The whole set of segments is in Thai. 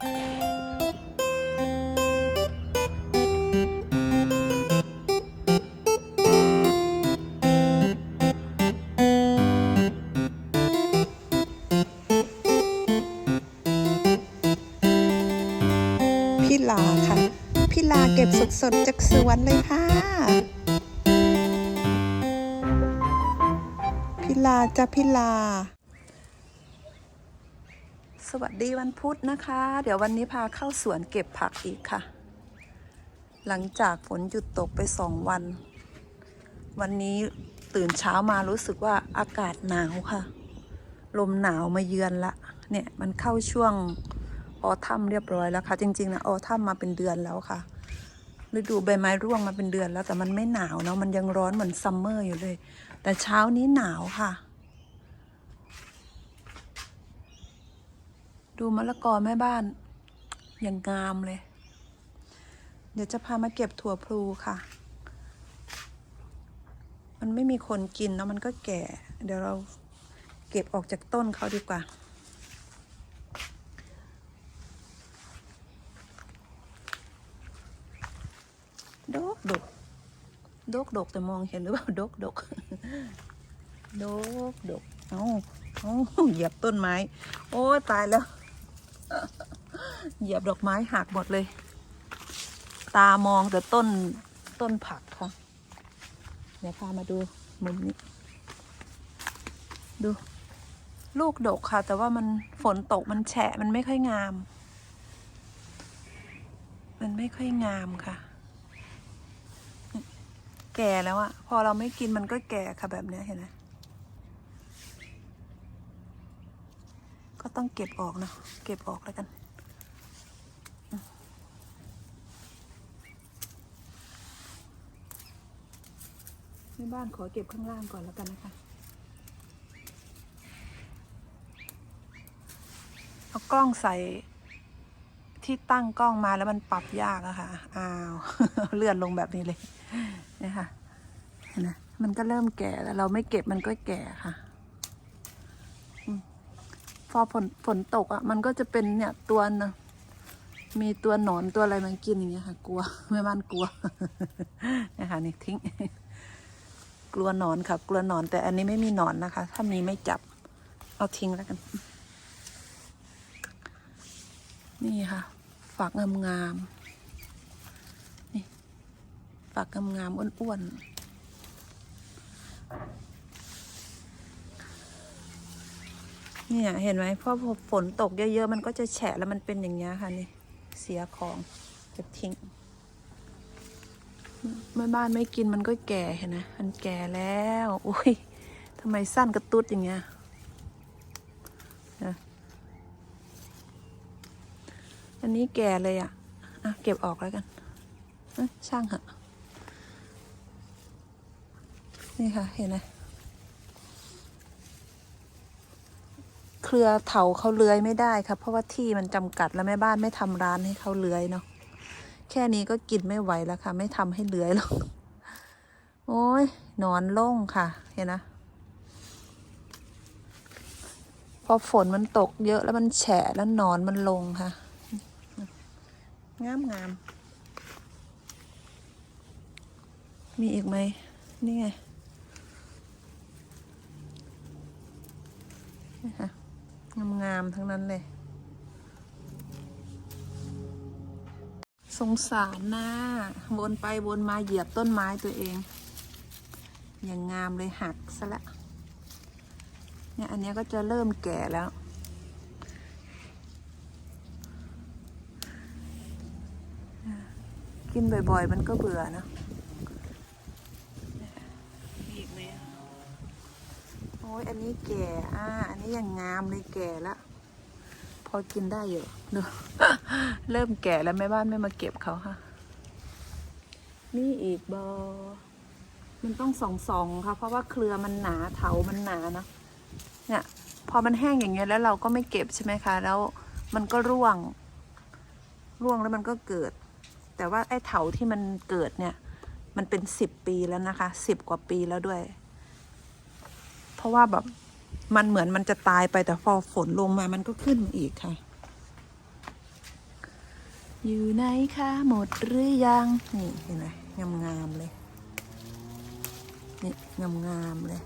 พี่ลาค่ะ พี่ลาเก็บสดๆจากสวนเลยค่ะ พี่ลาจ้ะพี่ลา สวัสดีวันพุธนะคะ เดี๋ยววันนี้พาเข้าสวนเก็บผักอีกค่ะ หลังจากฝนหยุดตกไปสองวัน วันนี้ตื่นเช้ามารู้สึกว่าอากาศหนาวค่ะ ลมหนาวมาเยือนละ เนี่ยมันเข้าช่วงออทัมเรียบร้อยแล้วค่ะ จริงๆนะออทัมมาเป็นเดือนแล้วค่ะฤดูใบไม้ร่วงมาเป็นเดือนแล้วแต่มันไม่หนาวเนาะมันยังร้อนเหมือนซัมเมอร์อยู่เลย แต่เช้านี้หนาวค่ะ ดูมะละกอแม่บ้าน อยังงามเลย เดี๋ยวจะพามาเก็บถั่วพลูค่ะ มันไม่มีคนกินเนาะมันก็แก่ เดี๋ยวเราเก็บออกจากต้นเขาดีกว่าดกดกดกดกแต่มองเห็นหรือเปล่าดกดกดกดกเอาเอาเหยียบต้นไม้ โอ้ตายแล้ว เหยียบดอกไม้หักหมดเลย ตามองแต่ต้นต้นผักค่ะ เดี๋ยวพามาดูมุมนี้ ดู ลูกดกค่ะ แต่ว่ามันฝนตกมันแฉะมันไม่ค่อยงาม มันไม่ค่อยงามค่ะ แก่แล้วอะพอเราไม่กินมันก็แก่ค่ะแบบนี้เห็นไหม ก็ต้องเก็บออกนะ เก็บออกแล้วกันอืมในบ้านขอเก็บข้างล่างก่อนแล้วกันนะคะเอากล้องใส่ที่ตั้งกล้องมาแล้วมันปรับยากอะค่ะ อ้าว เลื่อนลงแบบนี้เลยเนี่ยค่ะเห็นไหมมันก็เริ่มแก่แล้วเราไม่เก็บมันก็แก่ค่ะ พอฝนฝนตกอะ มันก็จะเป็นเนี่ยตัวนะมีตัวหนอนตัวอะไรมันกินอย่างเงี้ยค่ะ กลัวแม่บ้านกลัวเนี่ยค่ะนี่ทิ้ง กลัวหนอนค่ะ กลัวหนอน แต่อันนี้ไม่มีหนอนนะคะ ถ้ามีไม่จับ เอาทิ้งแล้วกัน นี่ค่ะฝักงามๆนี่ฝักงามๆอ้วนๆ เนี่ยเห็นไหมพอฝนตกเยอะๆ มันก็จะแฉะแล้วมันเป็นอย่างเงี้ยค่ะนี่เสียของจะทิ้งแม่บ้านไม่กินมันก็แก่เห็นไหมมันแก่แล้วโอ้ยทำไมสั้นกระตุ้ดอย่างเงี้ยนะอันนี้แก่เลยอะอะ เก็บออกแล้วกันช่างเหอะนี่ค่ะเห็นไหม เครือเถาเขาเลื้อยไม่ได้ครับ เพราะว่าที่มันจำกัดแล้วแม่บ้านไม่ทำร้านให้เขาเลื้อยเนาะแค่นี้ก็กินไม่ไหวแล้วค่ะ ไม่ทำให้เลื้อยหรอกโอ้ยนอนโล่งค่ะ เห็นนะพอฝนมันตกเยอะแล้วมันแฉะแล้วนอนมันลงค่ะ งามงามมีอีกไหมนี่ไงนี่ค่ะงามทั้งนั้นเลย สงสารนะวนไปวนมาเหยียบต้นไม้ตัวเอง อย่างงามเลยหักซะละ เนี่ยอันนี้ก็จะเริ่มแก่แล้วกินบ่อยๆ มันก็เบื่อนะมีอีกไหมโอ้ยอันนี้แก่ อ่า อันนี้ยังงามเลยแก่ละ พอกินได้อยู่ดูเริ่มแก่แล้วแม่บ้านไม่มาเก็บเขาค่ะ นี่อีกบอ มันต้องส่องสองค่ะ เพราะว่าเครือมันหนาเถามันหนาเนะเนี่ยพอมันแห้งอย่างเงี้ยแล้วเราก็ไม่เก็บใช่ไหมคะ แล้วมันก็ร่วง ร่วงแล้วมันก็เกิด แต่ว่าไอ้เถาที่มันเกิดเนี่ย มันเป็นสิบปีแล้วนะคะสิบกว่าปีแล้วด้วย เพราะว่าแบบมันเหมือนมันจะตายไปแต่พอฝนลงมามันก็ขึ้นอีกค่ะ อยู่ไหนคะหมดหรือยัง นี่เห็นไหมงามงามๆเลย นี่งามงามๆเลย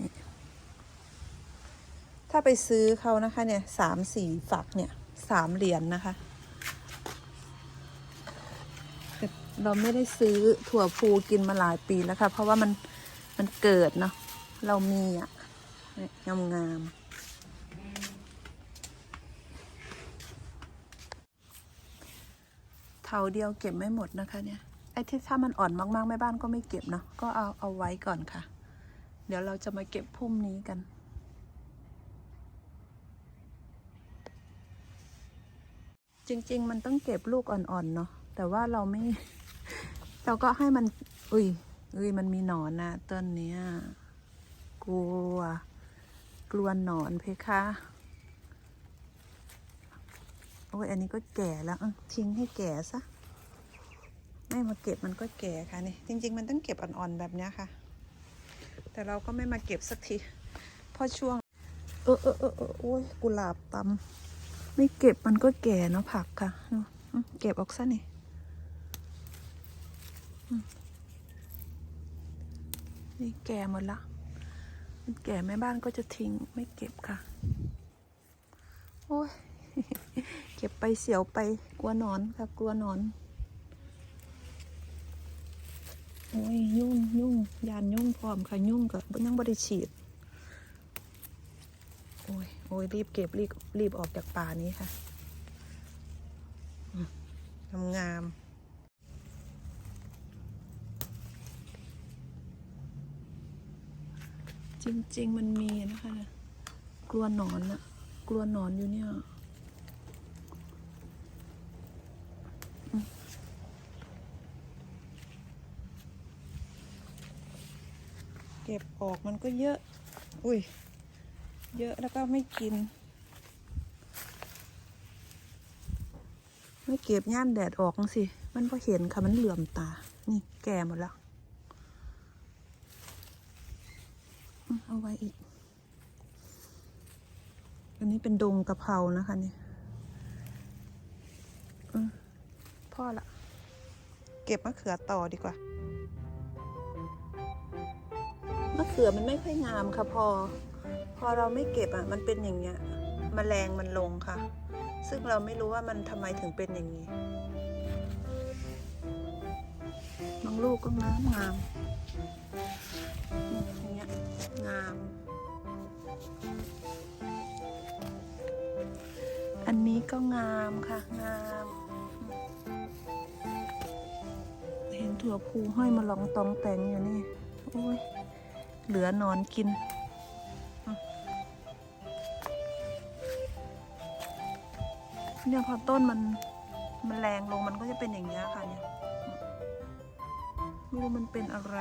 นี่ถ้าไปซื้อเขานะคะเนี่ยสามสี่ฝักเนี่ยสามเหรียญนนะคะเราไม่ได้ซื้อถั่วพูกินมาหลายปีแล้วค่ะ เพราะว่ามัน มันเกิดเนาะเรามีอะงามงามๆเถาเดียวเก็บไม่หมดนะคะเนี่ยไอ้ที่ถ้ามันอ่อนมากๆแม่บ้านก็ไม่เก็บเนาะก็เอาเอาไว้ก่อนค่ะ เดี๋ยวเราจะมาเก็บพุ่มนี้กันจริง ๆ มันต้องเก็บลูกอ่อน ๆ เนาะแต่ว่าเราไม่ เราก็ให้มัน อุ้ย อุ้ยมันมีหนอนนะต้นเนี้ยกลัว กลัวหนอนเพคะโอ้ยอันนี้ก็แก่แล้วทิ้งให้แก่ซะไม่มาเก็บมันก็แก่ค่ะนี่จริง ๆ มันต้องเก็บอ่อนๆแบบเนี้ยค่ะ แต่เราก็ไม่มาเก็บสักทีพราะช่วง เออเออเออเออโอ้ยกุหลาบตำไม่เก็บมันก็แก่เนาะผักค่ะเก็บออกซะนี่ นี่แก่หมดละมันแก่แม่บ้านก็จะทิ้งไม่เก็บค่ะ โอ้ยเก็บไปเสียวไปกลัวนอนค่ะกลัวนอน โอ้ยยุ่งยุ่งยานยุ่งพร้อมค่ะยุ่งกับยังบริฉีด โอ้ยโอ้ยรีบเก็บรีบรีบออกจากป่านี้ค่ะงามงาม จริง ๆ มันมีนะคะเนี่ยกลัวหนอนอะกลัวหนอนอยู่เนี่ยเก็บออกมันก็เยอะ อุ้ย เยอะแล้วก็ไม่กิน ไม่เก็บย่านแดดออกสิ มันพอเห็นค่ะ มันเหลื่อมตา นี่แก่หมดแล้วอืม เอาไว้อีก อันนี้เป็นดงกะเพรานะคะเนี่ยอืมพ่อละ เก็บมะเขือต่อดีกว่ามะเขือมันไม่ค่อยงามค่ะพอ พอเราไม่เก็บอะ มันเป็นอย่างเงี้ยมแมลงมันลงค่ะ ซึ่งเราไม่รู้ว่ามันทำไมถึงเป็นอย่างนี้บางลูกก็งามงามนี่อย่างเงี้ย งาม อันนี้ก็งามค่ะงาม เห็นถั่วพูห้อยมาลองตองแต่งอยู่นี่โอ้ยเหลือนอนกินเนี่ยพอต้นมันมันแรงลงมันก็จะเป็นอย่างนี้ค่ะเนี่ยไม่รู้มันเป็นอะไร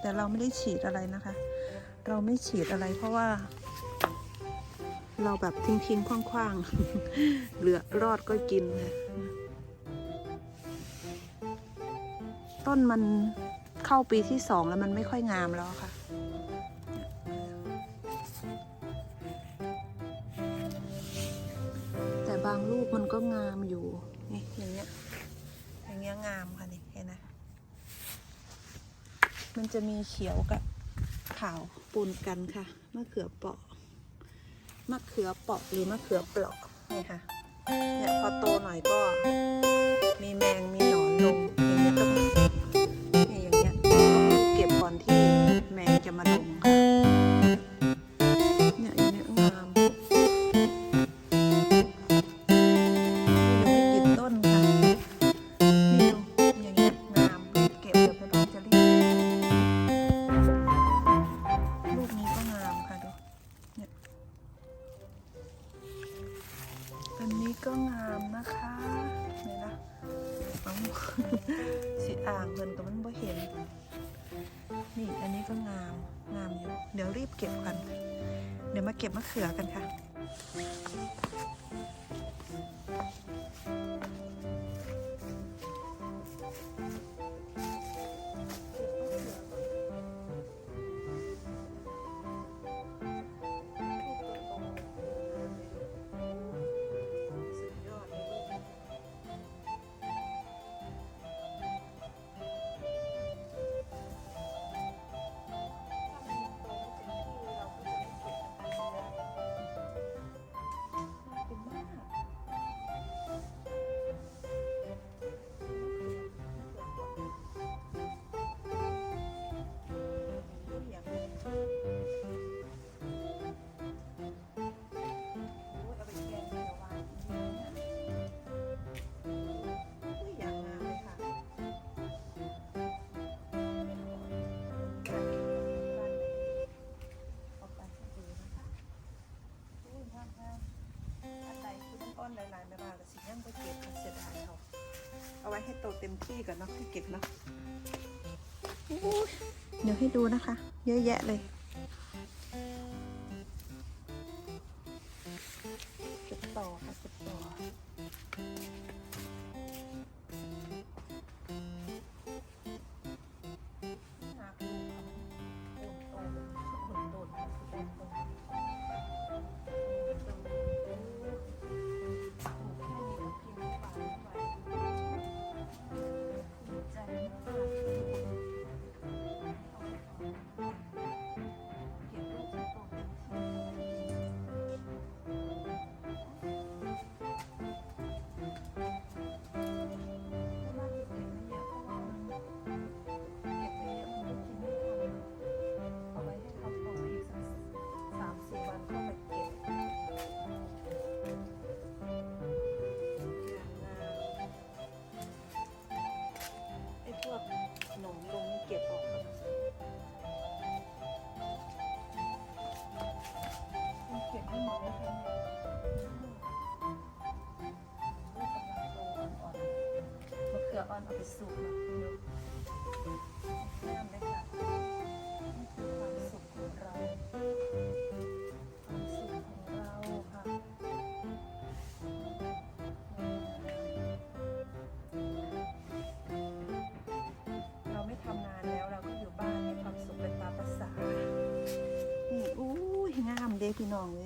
แต่เราไม่ได้ฉีดอะไรนะคะ เราไม่ฉีดอะไรเพราะว่า เราแบบทิ้งทิ้งๆคว้างๆ เหลือรอดก็กินค่ะต้นมันเข้าปีที่สองแล้วมันไม่ค่อยงามแล้วค่ะแต่บางลูกมันก็งามอยู่ นี่อย่างเงี้ย อย่างเงี้ยงามค่ะนี่เห็นไหมมันจะมีเขียวกับขาว ปนกันค่ะมะเขือเปราะมะเขือเปราะหรือมะเขือเปลาะนี่ค่ะเนี่ยพอโตหน่อยก็มีแมงมีหนอนลงอย่างเงี้ยต้องนี่ยอย่างเงี้ยต้องเก็บก่อนที่แมงจะมาลงค่ะ อนหลายๆแม่บ้านก็สิยังบ่เก็บเสียดายเอาเอาไว้ให้โตเต็มที่ก่อนเนาะค่อเก็บเนาะเดี๋ยวให้ดูนะคะ เยอะแยะเลย อนเอาไปสุกนะเดี๋ยวแม่เลยค่ะนี่คือความสุขของเราความสุขของเราค่ะเราไม่ทำงานแล้วเราก็อยู่บ้านมีความสุขเป็นตามภาษานี่อู้ยงามเด้พี่น้องเลย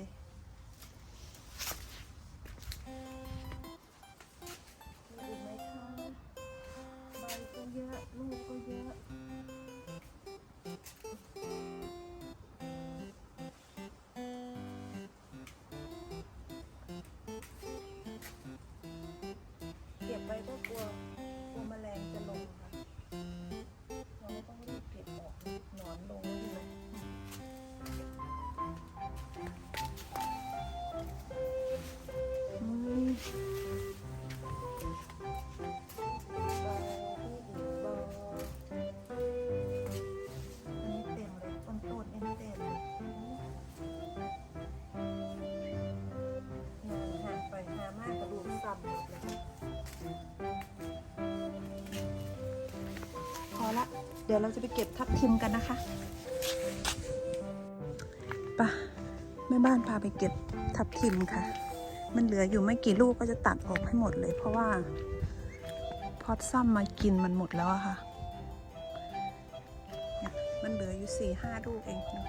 เก็ ดี๋ยวเราจะไปเก็บทับทิมกันนะคะปะแม่บ้านพาไปเก็บทับทิมค่ะ มันเหลืออยู่ไม่กี่ลูกก็จะตัดออกให้หมดเลย เพราะว่าพอดซ้ำมากินมันหมดแล้วอะค่ะ มันเหลืออยู่สี่ห้าลูกเองนะ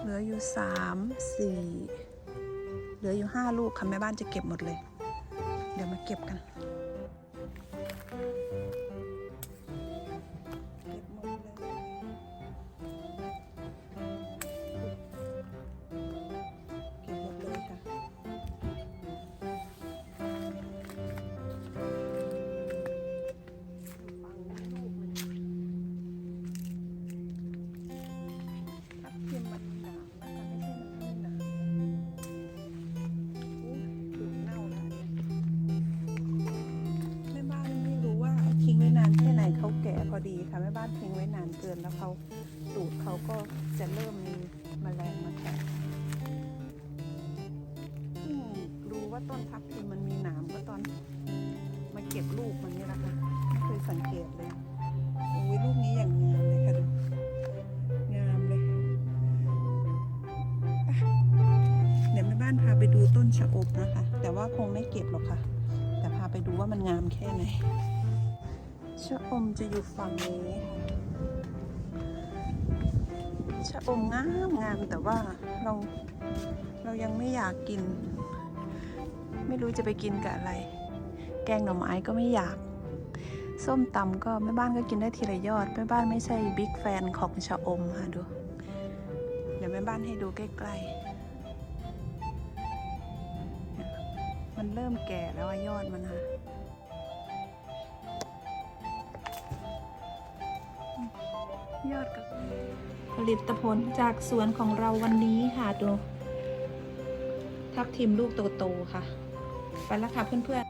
เหลืออยู่สามสี่ ลืออยู่ห้าลูกค่ะแม่บ้านจะเก็บหมดเลย เดี๋ยวมาเก็บกัน มันงามแค่ไหนชะอมจะอยู่ฝั่งนี้ค่ะชะอมงามงามแต่ว่าเราเรายังไม่อยากกิน ไม่รู้จะไปกินกับอะไร แกงหน่อไม้ก็ไม่อยาก ส้มตำก็แม่บ้านก็กินได้ทีละยอดแม่บ้านไม่ใช่บิ๊กแฟนของชะอมค่ะดู เดี๋ยวแม่บ้านให้ดูใกล้ๆมันเริ่มแก่แล้วอะยอดมันค่ะ ยอดกับผลิตผลจากสวนของเราวันนี้ค่ะดู ทับทิมลูกโตๆค่ะ ไปแล้วค่ะเพื่อนๆ